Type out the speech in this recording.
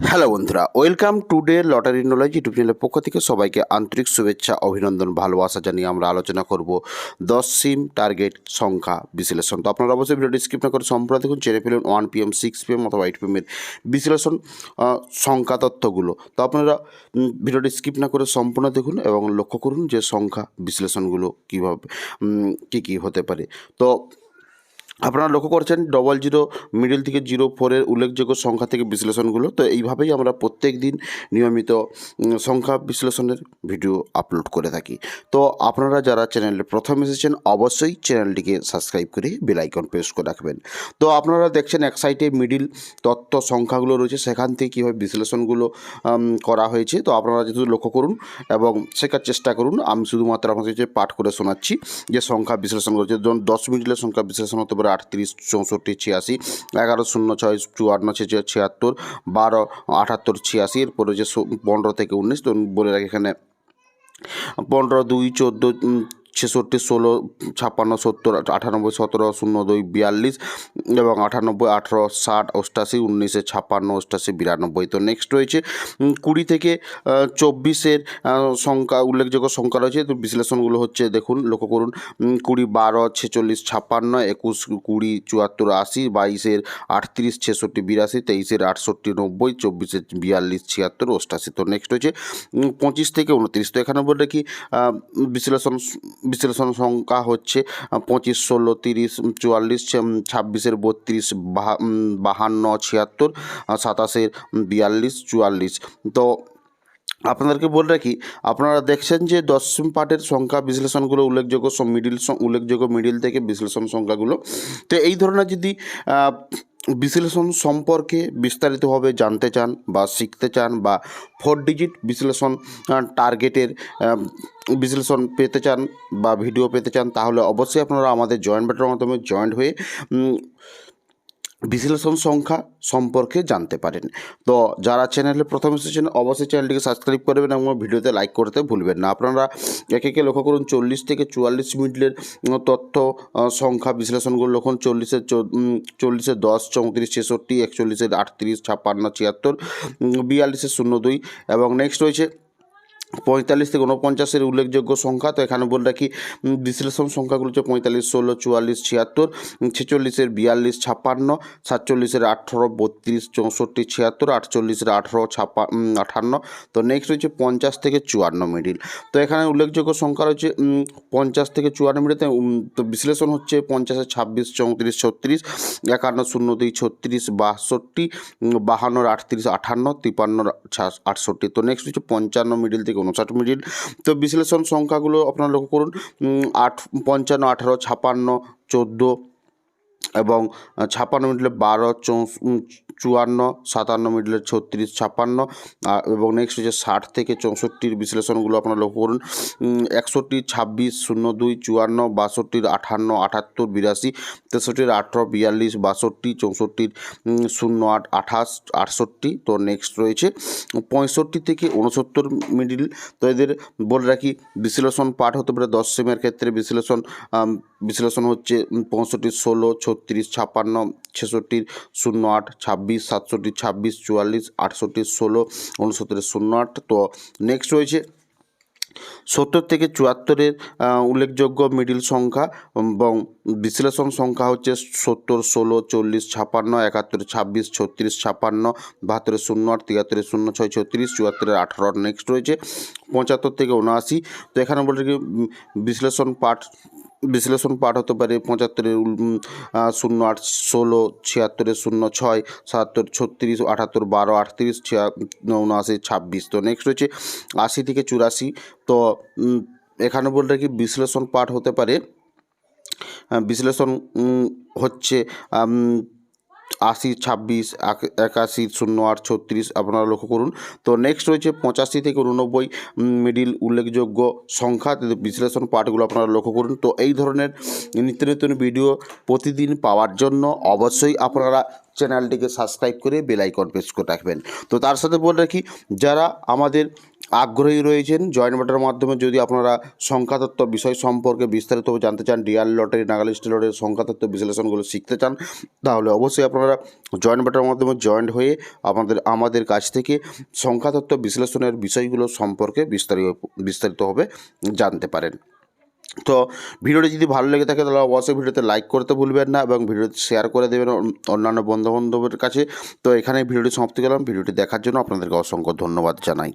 Hello বন্ধুরা, welcome to day lottery knowledge YouTube চ্যানেলের পক্ষ থেকে সবাইকে আন্তরিক শুভেচ্ছা, অভিনন্দন, ভালোবাসা জানিয়ে আমরা আলোচনা করব দশ সিম টার্গেট সংখ্যা বিশ্লেষণ। তো আপনারা অবশ্যই ভিডিও স্কিপ না করে সম্পূর্ণ দেখুন চেনে ফেলুন ওয়ান পিএম সিক্স পিএম অথবা এইট পিএমের বিশ্লেষণ সংখ্যা তথ্যগুলো। তো আপনারা ভিডিওটি স্কিপ না করে সম্পূর্ণ দেখুন এবং লক্ষ্য করুন যে সংখ্যা বিশ্লেষণগুলো কীভাবে কী কী হতে পারে। তো আপনারা লক্ষ্য করছেন ডবল জিরো মিডিল থেকে জিরো ফোরের উল্লেখযোগ্য সংখ্যা থেকে বিশ্লেষণগুলো। তো এইভাবেই আমরা প্রত্যেক দিন নিয়মিত সংখ্যা বিশ্লেষণের ভিডিও আপলোড করে থাকি। তো আপনারা যারা চ্যানেলে প্রথম এসেছেন, অবশ্যই চ্যানেলটিকে সাবস্ক্রাইব করে বেলাইকন প্রেস করে রাখবেন। তো আপনারা দেখছেন এক সাইডে মিডিল তত্ত্ব সংখ্যাগুলো রয়েছে, সেখান থেকে কীভাবে বিশ্লেষণগুলো করা হয়েছে। তো আপনারা যেহেতু লক্ষ্য করুন এবং শেখার চেষ্টা করুন, আমি শুধুমাত্র আপনাদের পাঠ করে শোনাচ্ছি, যে সংখ্যা বিশ্লেষণ করেছে যেমন দশ মিনিটের সংখ্যা বিশ্লেষণ হতে পারে আটত্রিশ চৌষট্টি ছিয়াশি, এগারো শূন্য ছয় চুয়ান্ন ছিয়াত্তর, বারো আটাত্তর ছিয়াশি, এরপরে যে পনেরো থেকে উনিশ, তো বলে রাখি এখানে। পনেরো দুই চোদ্দ ছেষট্টি, ষোলো, ছাপ্পান্ন, সত্তর, আটানব্বই, সতেরো, শূন্য, দুই, বিয়াল্লিশ এবং আটানব্বই, আঠেরো, ষাট, অষ্টাশি, উনিশে, ছাপ্পান্ন, অষ্টাশি, বিরানব্বই। তো নেক্সট রয়েছে কুড়ি থেকে চব্বিশের সংখ্যা, উল্লেখযোগ্য সংখ্যা রয়েছে। তো বিশ্লেষণগুলো হচ্ছে, দেখুন, লক্ষ্য করুন কুড়ি, বারো, ছেচল্লিশ, ছাপ্পান্ন, একুশ, কুড়ি, চুয়াত্তর, আশি, বাইশের আটত্রিশ, ছেষট্টি, বিরাশি, তেইশের আটষট্টি, নব্বই, চব্বিশের বিয়াল্লিশ, ছিয়াত্তর, অষ্টাশি। তো নেক্সট হচ্ছে পঁচিশ থেকে উনত্রিশ। তো এখানে বলে কি বিশ্লেষণ বিশ্লেষণ সংখ্যা হচ্ছে পঁচিশ, ষোলো, তিরিশ, চুয়াল্লিশ ছাব্বিশের বত্রিশ, বাহা- বাহান্ন, ছিয়াত্তর সাতাশের বিয়াল্লিশ, চুয়াল্লিশ। তো আপনাদেরকে বলে রাখি, আপনারা দেখছেন যে দশম পাঠের সংখ্যা বিশ্লেষণগুলো উল্লেখযোগ্য মিডিল উল্লেখযোগ্য মিডিল থেকে বিশ্লেষণ সংখ্যাগুলো। তো এই ধরনের যদি বিশ্লেষণ সম্পর্কে বিস্তারিতভাবে জানতে চান বা শিখতে চান বা ফোর ডিজিট বিশ্লেষণ টার্গেটের বিশ্লেষণ পেতে চান বা ভিডিও পেতে চান, তাহলে অবশ্যই আপনারা আমাদের জয়েন্ট ব্যাটার মাধ্যমে জয়েন্ট হয়ে বিশ্লেষণ সংখ্যা সম্পর্কে জানতে পারেন। তো যারা চ্যানেলে প্রথম এসেছেন অবশ্যই চ্যানেলটিকে সাবস্ক্রাইব করবেন এবং ভিডিওতে লাইক করতে ভুলবেন না। আপনারা একে একে লক্ষ্য করুন চল্লিশ থেকে চুয়াল্লিশ মিনিটের তথ্য সংখ্যা বিশ্লেষণগুলো লক্ষণ চল্লিশের চৌ- উম, চল্লিশের দশ চৌত্রিশ ছেষট্টি একচল্লিশের আটত্রিশ ছাপ্পান্ন ছিয়াত্তর বিয়াল্লিশের শূন্য দুই এবং নেক্সট রয়েছে পঁয়তাল্লিশ থেকে উনপঞ্চাশের উল্লেখযোগ্য সংখ্যা, তো এখানে বলে রাখি বিশ্লেষণ সংখ্যাগুলো হচ্ছে পঁয়তাল্লিশ, ষোলো, চুয়াল্লিশ, ছিয়াত্তর ছেচল্লিশের বিয়াল্লিশ, ছাপ্পান্ন, সাতচল্লিশের আঠেরো, বত্রিশ, চৌষট্টি, ছিয়াত্তর, আটচল্লিশের আঠেরো ছাপ্পা আঠান্ন, তো নেক্সট রয়েছে পঞ্চাশ থেকে চুয়ান্ন মিডিল তো এখানে উল্লেখযোগ্য সংখ্যা রয়েছে পঞ্চাশ থেকে চুয়ান্ন মিডিলতে তো বিশ্লেষণ হচ্ছে পঞ্চাশের ছাব্বিশ, চৌত্রিশ, ছত্রিশ, একান্ন, শূন্য, দুই, ছত্রিশ, বাষট্টি বাহান্নর আটত্রিশ আটান্ন তিপান্নর ছা- আটষট্টি, তো নেক্সট হচ্ছে পঞ্চান্ন মিডিল থেকে উনষাট মিডিল। তো বিশ্লেষণ সংখ্যাগুলো আপনারা লক্ষ্য করুন আট পঞ্চান্ন আঠারো ছাপান্ন চোদ্দ এবং ছাপ্পান্ন মিডলে বারো চুয়ান্ন, সাতান্ন মিডলে ছত্রিশ, ছাপ্পান্ন এবং নেক্সট হচ্ছে ষাট থেকে চৌষট্টির বিশ্লেষণগুলো আপনারা লক্ষ্য করুন। একষট্টি, ছাব্বিশ, শূন্য দুই, চুয়ান্ন, বাষট্টির আঠান্ন, আটাত্তর, বিরাশি, তেষট্টির আঠেরো, বিয়াল্লিশ, বাষট্টি, চৌষট্টির শূন্য আট, আঠাশ, আটষট্টি, তো নেক্সট রয়েছে। পঁয়ষট্টি থেকে উনসত্তর মিডিল, তো এদের বলে রাখি, বিশ্লেষণ পাঠ হতে পারে দশ সেমের ক্ষেত্রে বিশ্লেষণ বিশ্লেষণ হচ্ছে পঁয়ষট্টি, ষোলো ছত্রিশ ছাপ্পান্ন ছেষট্টির শূন্য আট, ছাব্বিশ, সাতষট্টি, ছাব্বিশ, চুয়াল্লিশ, আটষট্টি, ষোলো উনসত্তরের শূন্য আট। তো নেক্সট রয়েছে সত্তর থেকে চুয়াত্তরের উল্লেখযোগ্য মিডিল সংখ্যা এবং বিশ্লেষণ সংখ্যা হচ্ছে সত্তর, ষোলো, চল্লিশ ছাপান্ন একাত্তর, ছাব্বিশ, ছত্রিশ ছাপান্ন বাহাত্তরের শূন্য আট তিয়াত্তরের শূন্য ছয়, ছত্রিশ চুয়াত্তরের আঠারো নেক্সট রয়েছে পঁচাত্তর থেকে উনআশি। তো এখানে বলে কি বিশ্লেষণ পাঠ বিশ্লেষণ পাঠ হতে পারে পঁচাত্তরের শূন্য আট ষোলো, ছিয়াত্তরের শূন্য ছয়, সাতাত্তর, ছত্রিশ, আটাত্তর, বারো, আটত্রিশ, ছিয়া, উনআশি, ছাব্বিশ। তো নেক্সট হচ্ছে আশি থেকে চুরাশি। তো এখানে বলতে কি বিশ্লেষণ পাঠ হতে পারে। বিশ্লেষণ হচ্ছে আশি, ছাব্বিশ, এক- একাশি, শূন্য আট, ছত্রিশ আপনারা লক্ষ্য করুন। তো নেক্সট রয়েছে পঁচাশি থেকে উননব্বই মিডিল উল্লেখযোগ্য সংখ্যা। বিশ্লেষণ পাঠগুলো আপনারা লক্ষ্য করুন। তো এই ধরনের নিত্য নতুন ভিডিও প্রতিদিন পাওয়ার জন্য অবশ্যই আপনারা চ্যানেলটিকে সাবস্ক্রাইব করে বেল আইকন প্রেস করে রাখবেন। তো তার সাথে বলে রাখি, যারা আমাদের আগ্রহী রয়েছেন। জয়েন্ট বাটার মাধ্যমে যদি আপনারা সংখ্যাতত্ত্ব বিষয় সম্পর্কে বিস্তারিতভাবে জানতে চান ডিআর লটারি নাগালিস্ট লটারির সংখ্যাতত্ত্ব বিশ্লেষণগুলো শিখতে চান, তাহলে অবশ্যই আপনারা জয়েন্ট বাটার মাধ্যমে জয়েন্ট হয়ে আমাদের আমাদের কাছ থেকে সংখ্যাতত্ত্ব বিশ্লেষণের বিষয়গুলো সম্পর্কে বিস্তারিত বিস্তারিতভাবে জানতে পারেন। তো ভিডিওটি যদি ভালো লেগে থাকে, তাহলে অবশ্যই ভিডিওতে লাইক করতে ভুলবেন না এবং ভিডিওটি শেয়ার করে দেবেন অন- অন্যান্য বন্ধুবান্ধবের কাছে। তো এখানে ভিডিওটি সমাপ্তি করলাম। ভিডিওটি দেখার জন্য আপনাদেরকে অসংখ্য ধন্যবাদ জানাই।